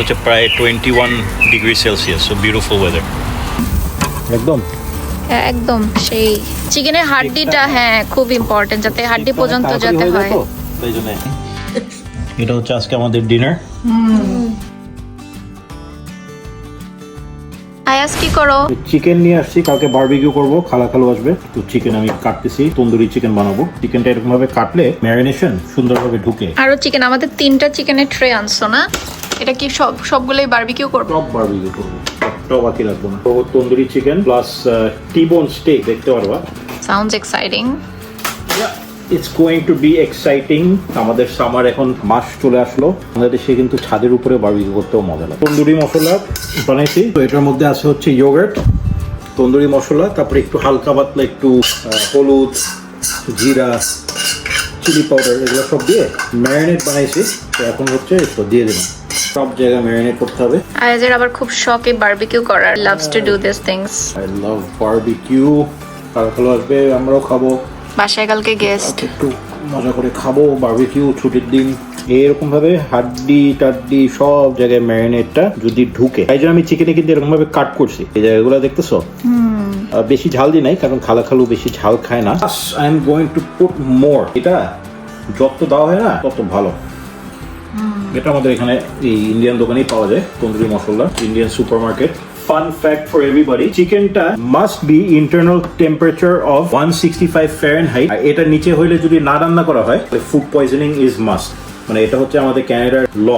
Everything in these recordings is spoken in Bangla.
হচ্ছে প্রায় twenty one degree Celsius so beautiful weather একদম? হ্যাঁ একদম। সেই চিকেনের হাড্ডিটা হ্যাঁ খুব ইম্পর্টেন্ট যাতে হাড্ডি পর্যন্ত যাতে হয় এটা হচ্ছে আজকে আমাদের ডিনার আয়াস কি করো? চিকেন নিয়ে আসছি কালকে বারবিকিউ করব খালা খালু আসবে। তো চিকেন আমি কাটতেছি তন্দুরি চিকেন বানাবো। চিকেনটা এরকম ভাবে কাটলে ম্যারিনেশন সুন্দরভাবে ঢুকে। আরও চিকেন আমাদের তিনটা চিকেনের ট্রে আনছো না? এটা কি সব সবগুলোই বারবিকিউ করব? টপ বারবিকিউ করব। একটাও বাকি রাখব না। তো তন্দুরি চিকেন প্লাস টি বোন স্টেক দেখতে পারবা? Sounds exciting it's going to be exciting আমাদের সামার এখন মাস চলে আসলো। আমাদের দেশে কিন্তু ছাদের উপরে বারবিকিউ করতেও মজা লাগে। তন্দুরি মশলা বানাইছি। তো এটার মধ্যে আছে হচ্ছে ইয়োগার্ট তন্দুরি মশলা তারপরে একটু হালকা পাতলা একটু হলুদ জিরা চিলি পাউডার এগুলো সব দিয়ে ম্যারিনেট বানাইছি। তো এখন হচ্ছে দিয়ে দিলাম। সব জায়গায় ম্যারিনেট করতে হবে। আয়াজের আবার খুব শখ এই বারবিকিউ করার loves to do this things I love barbecue কালকালো আসবে আমরাও খাব। বাসায় কালকে গেস্ট একটু মজা করে খাব বারবিকিউ ছুটির দিন। এরকম ভাবে হাড্ডি টাড্ডি সব জায়গায় ম্যারিনেটটা যদি ঢুকে। তাই জন্য আমি চিকেনে কিন্তু এরকম ভাবে কাট করছি। এই জায়গাগুলো দেখতেছো? বেশি ঝাল দিই নাই কারণ খালা খালু বেশি ঝাল খায় না। I am going to put more এটা যত দেওয়া হয় না তত ভালো। এটা আমাদের এখানে এই ইন্ডিয়ান দোকানেই পাওয়া যায় tandoori masala Indian supermarket fun fact for everybody চিকেনটা must be internal temperature of one sixty five Fahrenheit এটা নিচে হইলে যদি না রান্না করা হয় ফুড পয়জনিং ইজ মাস্ট মানে এটা হচ্ছে আমাদের ক্যানাডার law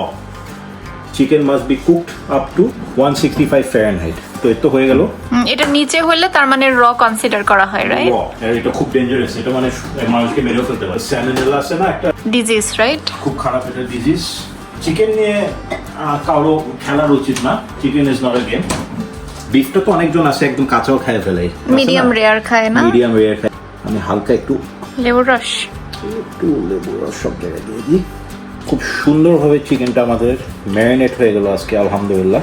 chicken must be cooked up to one sixty five Fahrenheit তো এর তো হয়ে গেল। এটা নিচে হলে তার মানে র কনসিডার করা হয় রাইট এটা খুব ডেঞ্জারাস এটা মানে মানুষকে মেরেও ফেলতে পারে। স্যানেলা আছে না একটা? ডিজিজ রাইট খুব খারাপ একটা ডিজিজ চিকেন নিয়ে কারও খেলার উচিত না। Chicken is not a game বিফটা তো অনেকজন আছে একদম কাঁচাও খায় ফেলে। মিডিয়াম রেয়ার খায় না? মিডিয়াম রেয়ার খায়। আমি হালকা একটু লেবুর রস। একটু লেবু রস সব জায়গায় দিয়ে দিই। খুব সুন্দরভাবে চিকেনটা আমাদের ম্যারিনেট হয়ে গেল আজকে আলহামদুলিল্লাহ।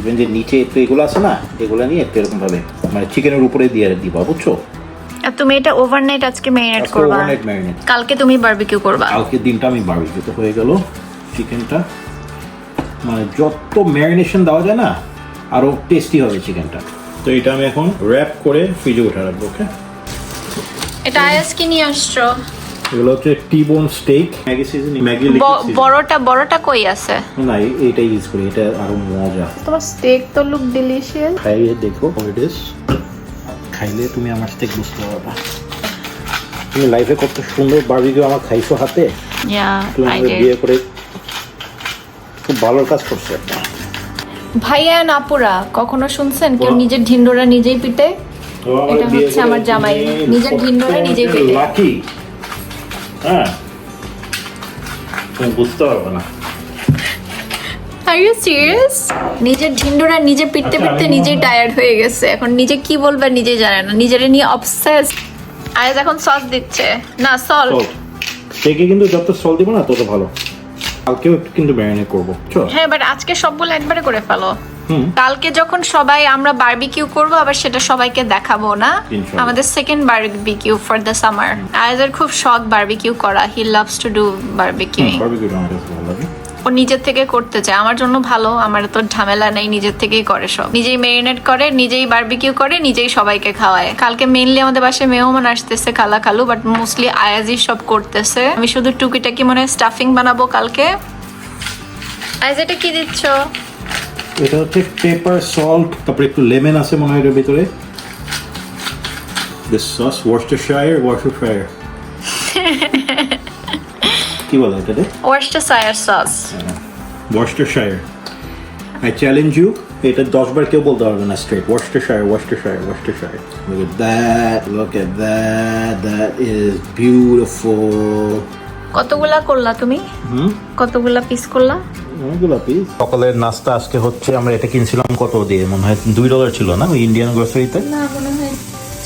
ইভেন যে নিচে একটু এগুলো আছে না এগুলো নিয়ে একটু এরকম ভাবে মানে চিকেনের উপরে দিয়ে দিবা বুঝছ? আর তুমি এটা ওভারনাইট আজকে মেরিনেট করবা। ওভারনাইট ম্যারিনেট কালকে তুমি বারবিকিউ করবা। কালকের দিনটা আমি বারবিকিউতে হয়ে গেল। চিকেনটা। মানে যত ম্যারিনেশন দেওয়া যায় না আরও টেস্টি হবে চিকেনটা। তো এটা আমি এখন র্যাপ করে ফ্রিজে উঠে রাখব ওকে এটা আয়াস কি নিয়ে আসছো? এগুলো হচ্ছে টি বোন স্টেক ম্যাগি সিজন ম্যাগি বড়টা বড়টা কই আছে? না এই- এইটাই ইউজ করি এটা আরও মজা। তোমার স্টেক তো লুক ডিলিশিয়াস খাইয়ে দেখো ইট ইজ খাইলে তুমি আমার স্টেক বুঝতে পারবা। তুমি লাইফে কত সুন্দর বারবিকিউ আমার খাইছো হাতে। ইয়া বিয়ে করে ভালো কাজ করছ। ভাইয়া নাপুরা কখনো শুনছেন? কেউ নিজের ঢিন্ডোরা নিজেই পিটে? এটা হচ্ছে আমার জামাই। নিজের ঢিন্ডোরা নিজেই পেটে। লাকি হ্যাঁ। তুমি বুঝতে পারবে না। আর ইউ সিরিয়াস নিজের ঢিন্ডোরা নিজে পিটতে আচ্ছা, পিটতে নিজেই টায়ার্ড হয়ে গেছে। এখন নিজে কি বলবে নিজেই জানে না। নিজের নিয়ে অবসেস আয়াজ এখন সস দিচ্ছে। না সল্ট সল্ট স্টেকে কিন্তু যত সল দিব না তত ভালো। কালকেও একটু কিন্তু ম্যারিনেট করব। চল। হ্যাঁ বাট আজকে সবগুলো একবারে করে ফেলো। হুম। কালকে যখন সবাই আমরা বারবিকিউ করব আবার সেটা সবাইকে দেখাবো না। ইনশাআল্লাহ। আমাদের second barbecue for the summer আয়াদের খুব শখ বারবিকিউ করা। He loves to do barbecuing বারবিকিউটা আমার কাছে ভালো লাগে। ও নিজের থেকে করতে চায়। আমার জন্য ভালো, আমার তো ঝামেলা নেই, নিজের থেকেই করে সব। নিজেই মেরিনেট করে, নিজেই বারবিকিউ করে, নিজেই সবাইকে খাওয়ায়। কালকে মেইনলি আমাদের বাসায় মেহমান আসতেছে, খালা খালু বাট মোস্টলি আয়াজি সব করতেছে। আমি শুধু টুকিটাকি মনে স্টাফিং বানাবো কালকে। আয়াজ, এটা কি দিচ্ছ? এটা হচ্ছে পেপার সল্ট তারপরে একটু লেমন আছে মনে হয় এর ভিতরে। দিস সস ওয়ার্সটারশায়ার ওয়ার্সটারশায়ার কি বলে এটাতে Worcestershire sauce Worcestershire I challenge you এটা দশ বার কেউ বলতে পারবে না straight Worcestershire Worcestershire Worcestershire Look at that, look at that, that is beautiful. কতগুলা করলা তুমি? হুম? কতগুলা পিস করলা? অনেকগুলো পিস সকালের নাস্তা আজকে হচ্ছে আমরা এটা কিনছিলাম কত দিয়ে? মনে হয় দুই ডলার ছিল না ওই ইন্ডিয়ান গ্রোসারিতে না মনে হয়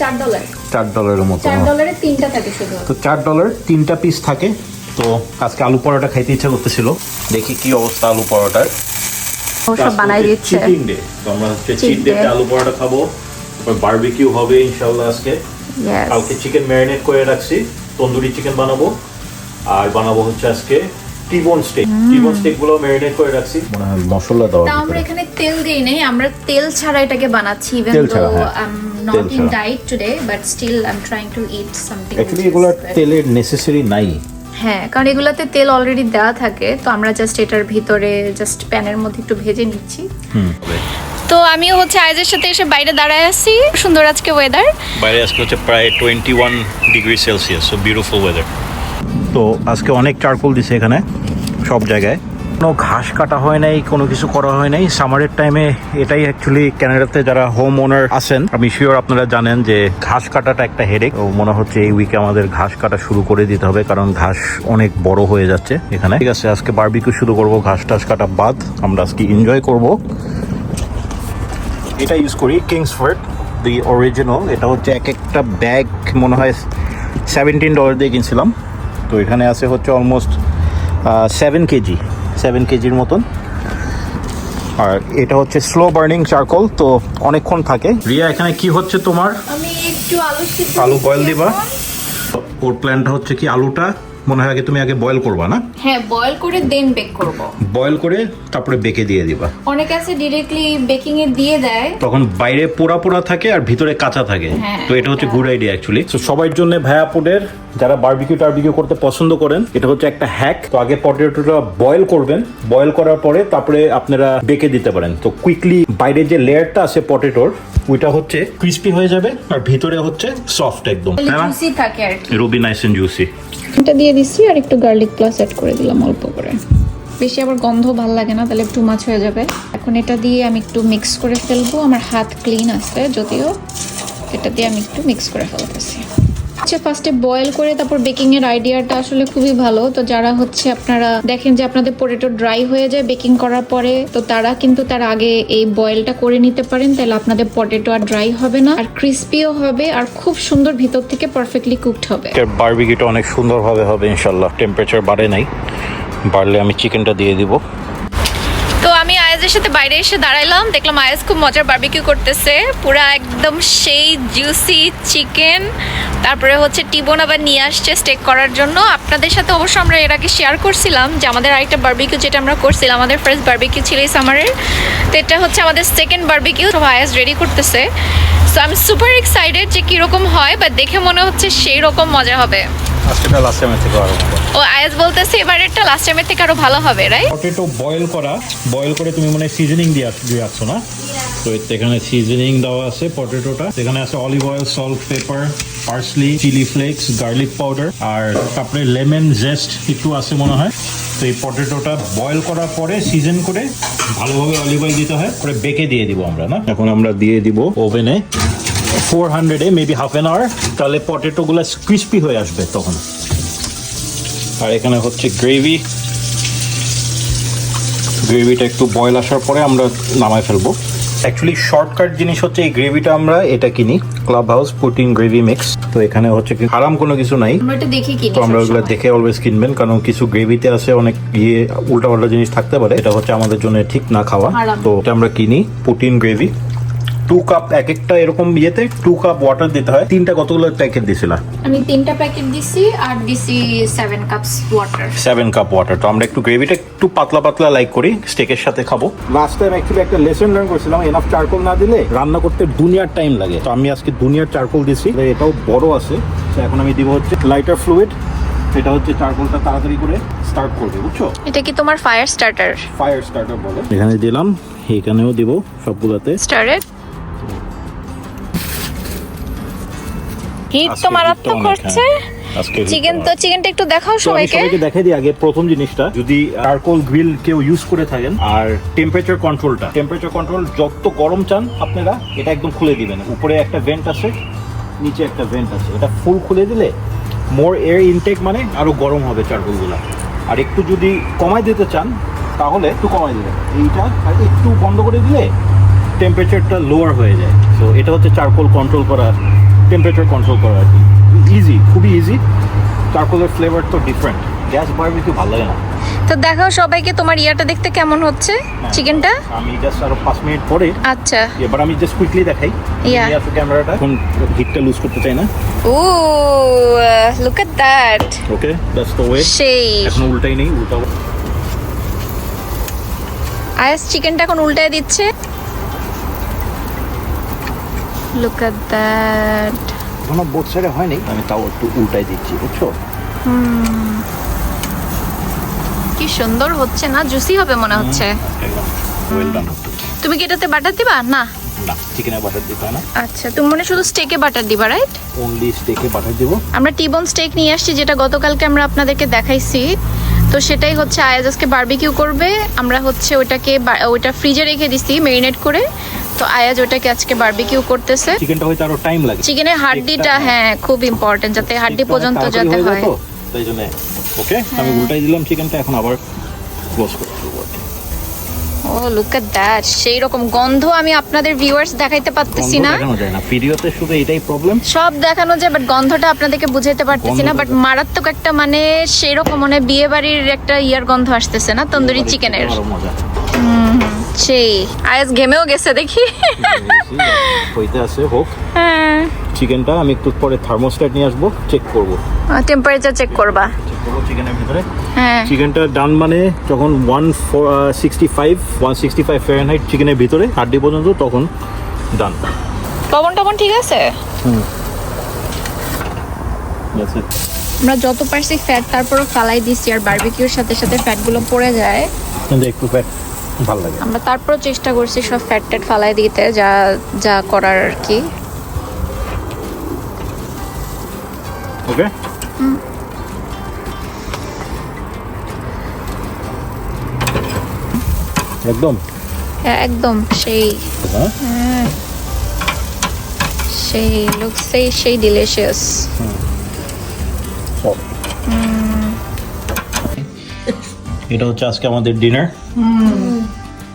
চার ডলার চার ডলারের মতো চার ডলারে তিনটা থাকে শুধু। তো চার ডলার তিনটা পিস থাকে। তো আজকে আলু পরোটা খাইতে ইচ্ছা করতেছিল। দেখি কি অবস্থা আলু পরোটার। সব বানাই দিচ্ছে। চিটিং ডে তো আমরা হচ্ছে চিট ডে আলু পরোটা খাব। তারপর বারবিকিউ হবে ইনশাআল্লাহ আজকে। কালকে চিকেন ম্যারিনেট করে রাখছি। তন্দুরি চিকেন বানাবো। আর বানাবো হচ্ছে আজকে টিবন স্টেক টিবন স্টেকগুলো ম্যারিনেট করে রাখছি। মনে হয় মশলা দেওয়া তা আমরা এখানে তেল দিই নাই। আমরা তেল ছাড়া এটাকে বানাচ্ছি ইভেন তেল দো ছাড়া, হ্যাঁ। I am not in diet today but still I am trying to eat something actually এগুলো তেলের নেসেসারি নাই। হ্যাঁ কারণ এগুলাতে তেল অলরেডি দেওয়া থাকে তো আমরা জাস্ট এটার ভিতরে জাস্ট প্যানের মধ্যে একটু ভেজে নিচ্ছি। হুম। তো আমি হচ্ছে আইজের সাথে এসে বাইরে দাঁড়ায় আছি সুন্দর আজকে ওয়েদার বাইরে আজকে হচ্ছে প্রায় twenty one degree Celsius so beautiful weather তো আজকে অনেক চারকোল দিছে এখানে সব জায়গায়। কোনো ঘাস কাটা হয় নাই, কোনো কিছু করা হয় নাই। সামারের টাইমে এটাই অ্যাকচুয়ালি ক্যানাডাতে যারা হোম ওনার আছেন, আমি শিওর আপনারা জানেন যে ঘাস কাটাটা একটা হেডেক মনে হচ্ছে এই উইকে আমাদের ঘাস কাটা শুরু করে দিতে হবে, কারণ ঘাস অনেক বড় হয়ে যাচ্ছে এখানে। ঠিক আছে, আজকে বারবিকিউ শুরু করব, ঘাস টাস কাটা বাদ। আমরা আজকে এনজয় করব। এটা ইউজ করি কিংসফোর্ড দি অরিজিনাল এটা হচ্ছে এক একটা ব্যাগ মনে হয় সেভেন্টিন ডলার দিয়ে কিনছিলাম। তো এখানে আছে হচ্ছে অলমোস্ট সেভেন কেজি। সেভেন কেজির মতন। আর এটা হচ্ছে স্লো বার্নিং চারকোল তো অনেকক্ষণ থাকে। রিয়া এখানে কি হচ্ছে তোমার? আমি একটু আলু সিদ্ধ আলু বয়েল দিবা? ওর প্ল্যানটা হচ্ছে কি আলুটা মনে হয় আগে তুমি আগে বয়েল করবা না? হ্যাঁ বয়েল করে দেন বেক করব। বয়েল করে তারপরে বেকে দিয়ে দিবা। অনেকে আছে ডিরেক্টলি বেকিং এ দিয়ে দেয়। তখন বাইরে পোড়া পোড়া থাকে আর ভিতরে কাঁচা থাকে। হ্যাঁ, তো এটা হচ্ছে গুড আইডিয়া অ্যাকচুয়ালি তো সবার জন্য ভায়া ফুডের যারা বারবিকিউ টারবিকিউ করতে পছন্দ করেন এটা হচ্ছে একটা হ্যাক তো আগে পটেটোটা বয়েল করবেন। বয়েল করার পরে তারপরে আপনারা বেকে দিতে পারেন। তো কুইকলি বাইরে যে লেয়ারটা আছে পটেটোর ওইটা হচ্ছে ক্রিস্পি হয়ে যাবে আর ভিতরে হচ্ছে সফট একদম। হ্যাঁ জুসি থাকে আর কি। রুবি নাইস এন্ড জুসি এটা দিয়ে দিছি আর একটু গার্লিক প্লাস অ্যাড করে দিলাম অল্প করে। বেশি আবার গন্ধ ভালো লাগে না তাহলে একটু মাছ হয়ে যাবে। এখন এটা দিয়ে আমি একটু মিক্স করে ফেলব। আমার হাত ক্লিন আছে যদিও এটা দিয়ে আমি একটু মিক্স করে ফেলতেছি। আচ্ছা ফার্স্টে বয়েল করে তারপর বেকিং এর আইডিয়াটা আসলে খুবই ভালো। তো যারা হচ্ছে আপনারা দেখেন যে আপনাদের পোটেটো ড্রাই হয়ে যায় বেকিং করার পরে, তো তারা কিন্তু তার আগে এই বয়েলটা করে নিতে পারেন, তাহলে আপনাদের পটেটো আর ড্রাই হবে না। আর ক্রিস্পিও হবে আর খুব সুন্দর ভিতর থেকে পারফেক্টলি কুকড হবে। বারবিকিউটা অনেক সুন্দরভাবে হবে ইনশাল্লাহ টেম্পারেচার বাড়ে নাই। বাড়লে আমি চিকেনটা দিয়ে দিব। তো আমি আয়াজের সাথে বাইরে এসে দাঁড়াইলাম, দেখলাম আয়াজ খুব মজার বারবিকিউ করতেছে। পুরা একদম সেই জুসি চিকেন তারপরে হচ্ছে টিবন আবার নিয়ে আসছে স্টেক করার জন্য। আপনাদের সাথে অবশ্য আমরা এর আগে শেয়ার করছিলাম যে আমাদের আরেকটা বার্বিকিউ যেটা আমরা করছিলাম, আমাদের ফার্স্ট বারবিকিউ ছিল এই সামারের তো এটা হচ্ছে আমাদের সেকেন্ড বার্বিকিউ সব আয়াজ রেডি করতেছে। সো আমি সুপার এক্সাইটেড যে কীরকম হয় বা দেখে মনে হচ্ছে সেই রকম মজা হবে। আজকেটা লাস্ট টাইমের থেকে আরও ও আয়েজ বলতেছে এবারেরটা লাস্ট টাইমের থেকে আরও ভালো হবে রাইট পটেটো বয়েল করা বয়েল করে তুমি মনে সিজনিং দিয়ে দিয়ে আসছো না? তো এখানে সিজনিং দেওয়া আছে পটেটোটা এখানে আছে olive oil salt pepper parsley chili flakes garlic powder আর তারপরে লেমন জেস্ট একটু আছে মনে হয়। তো এই পটেটোটা বয়েল করার পরে সিজন করে ভালোভাবে অলিভ অয়েল দিতে হয়। করে বেকে দিয়ে দিব আমরা না? এখন আমরা দিয়ে দিব ওভেনে। ফোর হান্ড্রেডে মেবি হাফ অ্যান আওয়ার তাহলে পটেটোগুলো ক্রিস্পি হয়ে আসবে তখন। আর এখানে হচ্ছে গ্রেভি গ্রেভিটা একটু বয়েল আসার পরে আমরা নামায় ফেলব। অ্যাকচুয়ালি শর্টকাট জিনিস হচ্ছে এই গ্রেভিটা আমরা এটা কিনি club house putting gravy mix তো এখানে হচ্ছে কি হারাম কোনো কিছু নাই। তো আমরা ওগুলো দেখে অলওয়েজ কিনবেন কারণ কিছু গ্রেভিতে আছে অনেক ইয়ে উল্টাপাল্টা জিনিস থাকতে পারে। এটা হচ্ছে আমাদের জন্য ঠিক না খাওয়া। তো এটা আমরা কিনি পুটিন গ্রেভি টু কাপ এক একটা এরকম ইয়েতে টু কাপ ওয়াটার দিতে হয়। তিনটা কতগুলো প্যাকেট দিছিলা? আমি তিনটা প্যাকেট দিছি আর দিছি seven cups water seven cup water তো আমরা একটু গ্রেভিটা একটু পাতলা পাতলা লাইক করি স্টেকের সাথে খাব। লাস্ট টাইম অ্যাকচুয়ালি একটা লেসন লার্ন করছিলাম এনাফ চারকোল না দিলে রান্না করতে দুনিয়ার টাইম লাগে। তো আমি আজকে দুনিয়ার চারকোল দিছি এটাও বড় আছে। তো এখন আমি দিব হচ্ছে লাইটার ফ্লুইড এটা হচ্ছে চারকোলটা তাড়াতাড়ি করে স্টার্ট করবে বুঝছ? এটা কি তোমার ফায়ার স্টার্টার ফায়ার স্টার্টার বলে। এখানে দিলাম এখানেও দিব সবগুলোতে। স্টার্টেড হিট তো মারাত্মক হচ্ছে? চিকেন তো চিকেনটা একটু দেখাও সবাইকে। সবাইকে দেখাই দিই আগে প্রথম জিনিসটা। যদি চারকোল গ্রিল কেউ ইউজ করে থাকেন আর টেম্পারেচার কন্ট্রোলটা টেম্পারেচার কন্ট্রোল যত গরম চান আপনারা এটা একদম খুলে দিবেন। উপরে একটা ভেন্ট আছে নিচে একটা ভেন্ট আছে। এটা ফুল খুলে দিলে মোর এয়ার ইনটেক মানে আরও গরম হবে চারকোলগুলো। আর একটু যদি কমাই দিতে চান তাহলে একটু কমাই দিবেন। এইটা একটু বন্ধ করে দিলে টেম্পারেচারটা লোয়ার হয়ে যায়। তো এটা হচ্ছে চারকোল কন্ট্রোল করা টেম্পারেচার কন্ট্রোল করা আর কি ইজি খুবই ইজি চারকোলের ফ্লেভার তো ডিফারেন্ট গ্যাস বারবিকিউ ভালো লাগে না। তো দেখাও সবাইকে তোমার ইয়াটা দেখতে কেমন হচ্ছে চিকেনটা? আমি জাস্ট আরও পাঁচ মিনিট পরে আচ্ছা। এবার আমি জাস্ট কুইকলি দেখাই. নিয়ে আসো ক্যামেরাটা। এখন হিটটা লুজ করতে চাই না। ও look at that okay that's the way সেই। এখন উল্টাই নেই উল্টা আয়াস চিকেনটা এখন উল্টায় দিচ্ছে। লুক এট দ্যাট এখনও বোথ সাইডে হয়নি? আমি তাও একটু উল্টাই দিচ্ছি বুঝছ? কি সুন্দর হচ্ছে না? জুসি হবে মনে হচ্ছে। তুমি কি এটাতে বাটার দিবা? না। না চিকেনে বাটার দিতে না। আচ্ছা তুমি মনে শুধু স্টেকে বাটার দিবা রাইট অনলি স্টেকে বাটার দিব। আমরা টিবন স্টেক নিয়ে আসছি যেটা গতকালকে আমরা আপনাদেরকে দেখাইছি। তো সেটাই হচ্ছে আয়াজ আজকে বারবিকিউ করবে। আমরা হচ্ছে ওটাকে ওইটা ফ্রিজে রেখে দিছি মেরিনেট করে। তো আয়াজ ওটাকে আজকে বারবিকিউ করতেছে। চিকেনটা হয়তো আরও টাইম লাগে। চিকেনের হাড্ডিটা হ্যাঁ খুব ইম্পর্টেন্ট যাতে হাড্ডি পর্যন্ত যাতে হয় তো, তাই জন্য ওকে আমি উল্টাই দিলাম চিকেনটা এখন আবার ক্লোজ করে দেবো ও লুক এট দ্যাট সেই রকম গন্ধ আমি আপনাদের ভিউয়ার্স দেখাইতে পারতেছি না। ভিডিওতে শুধু এটাই প্রবলেম সব দেখানো যায় বাট গন্ধটা আপনাদেরকে বুঝাইতে পারতেছি না বাট মারাত্মক একটা মানে সেই রকম মানে বিয়ে বাড়ির একটা ইয়ার গন্ধ আসতেছে না তন্দুরি চিকেনের মজা। সেই আয়াজ ঘেমেও গেছে দেখি। হইতে আছে হোক। হ্যাঁ। চিকেনটা আমি একটু পরে থার্মোস্ট্যাট নিয়ে আসব চেক করব। টেম্পারেচার চেক করবা। চেক করব চিকেনের ভিতরে। হ্যাঁ। চিকেনটা ডান মানে যখন one sixty five one sixty five Fahrenheit চিকেনের ভিতরে হাড্ডি পর্যন্ত তখন ডান লবণ টবণ ঠিক আছে? আমরা যত পারছি ফ্যাট তারপরও ফালাই দিছি আর বারবিকিউর সাথে সাথে ফ্যাটগুলো পড়ে যায়। একটু ফ্যাট ভালো লাগে। আমরা তারপরও চেষ্টা করছি সব ফ্যাট ট্যাট ফালাই দিতে যা যা করার আর কি। ওকে একদম? হ্যাঁ, একদম। সেই হ্যাঁ? সেই লুক সেই সেই ডিলিশিয়াস সব এটা হচ্ছে আজকে আমাদের dinner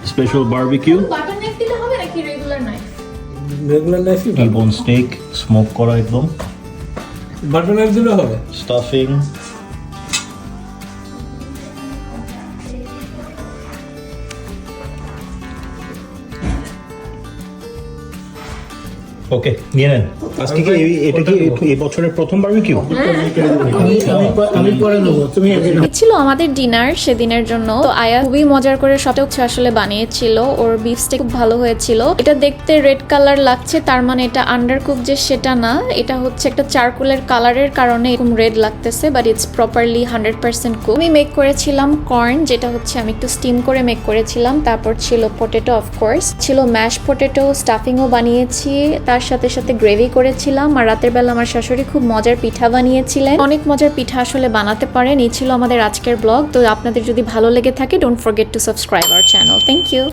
special barbecue butter knife দিলে হবে নাকি রেগুলার নাইফ রেগুলার নাইফই টিবোন স্টেক স্মোক করা একদম। বাটার নাইফ দিলে হবে। স্টাফিং ওকে নিয়ে নেন। আজকে কি এটা কি এই বছরের প্রথম বারবিকিউ? আমি পরে নেব। তুমি ছিল আমাদের ডিনার সেদিনের জন্য। তো আয়া খুবই মজার করে সবটা হচ্ছে আসলে বানিয়েছিল। ওর বিফস্টেক খুব ভালো হয়েছিল। এটা দেখতে রেড কালার লাগছে তার মানে এটা আন্ডার কুক যে সেটা না এটা হচ্ছে একটা চারকোলের কালারের কারণে এরকম রেড লাগতেছে but it's properly hundred percent cook আমি মেক করেছিলাম কর্ন যেটা হচ্ছে আমি একটু স্টিম করে মেক করেছিলাম। তারপর ছিল পটেটো অফকোর্স ছিল ম্যাশ পটেটো স্টাফিংও বানিয়েছি। তার সাথে সাথে গ্রেভি করেছিলাম। আর রাতের বেলা আমার শাশুড়ি খুব মজার পিঠা বানিয়েছিলেন। অনেক মজার পিঠা আসলে বানাতে পারেন। এই ছিল আমাদের আজকের ব্লগ তো আপনাদের যদি ভালো লেগে থাকে don't forget to subscribe our channel thank you